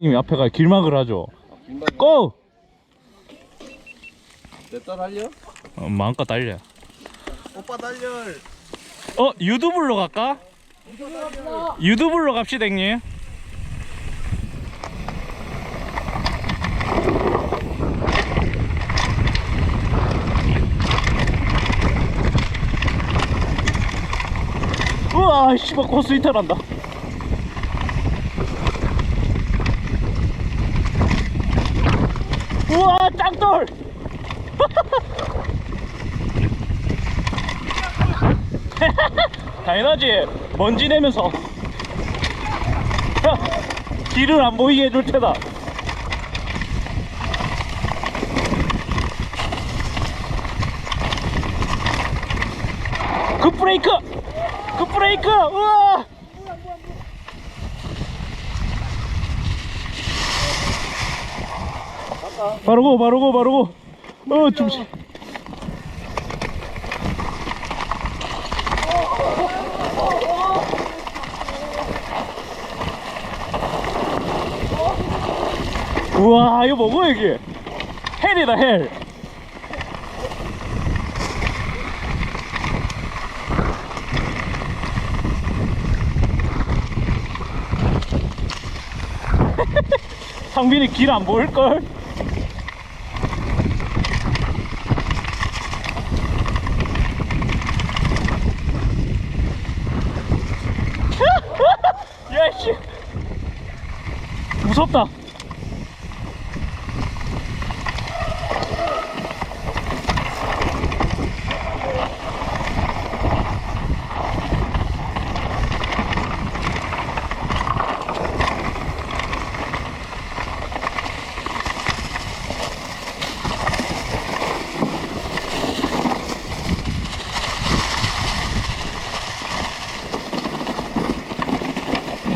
님 앞에가 길막을 하죠. 고! 내딸 할려? 어, 마음껏 달려. 오빠 달려 어 유두블로 갈까? 유두블로 갑시다 형님. 우와 씨발 코스 이탈한다. 우와 짱돌. 당연하지. 먼지 내면서. 길을 안 보이게 해줄 테다. 그 급브레이크! 급 브레이크! 우와 바르고 바르고 바르고. 어 좀씩 우와 이거 뭐고 여기 헬이다 헬. 상빈이 길 안 보일걸? 야씨 무섭다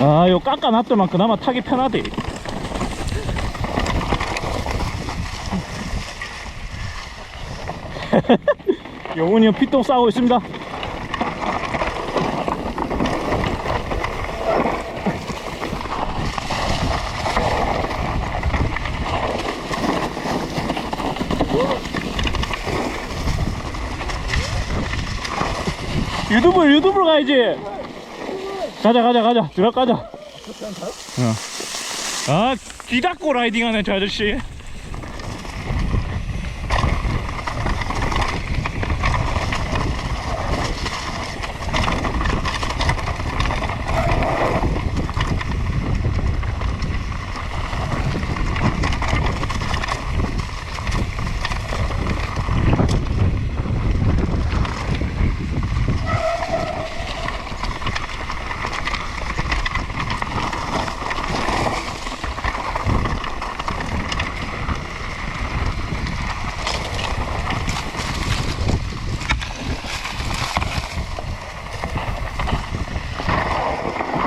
아, 요 깎아놨더만 그나마 타기 편하대. 영훈이 형 피똥 싸고 있습니다. 유튜브 유튜브로 가야지. 가자 가자 가자 들어가자 어. 아 기닫고 라이딩하네 저 아저씨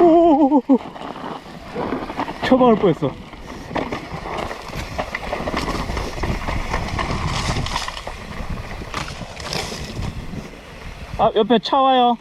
오 쳐박을 뻔했어 아 옆에 차 와요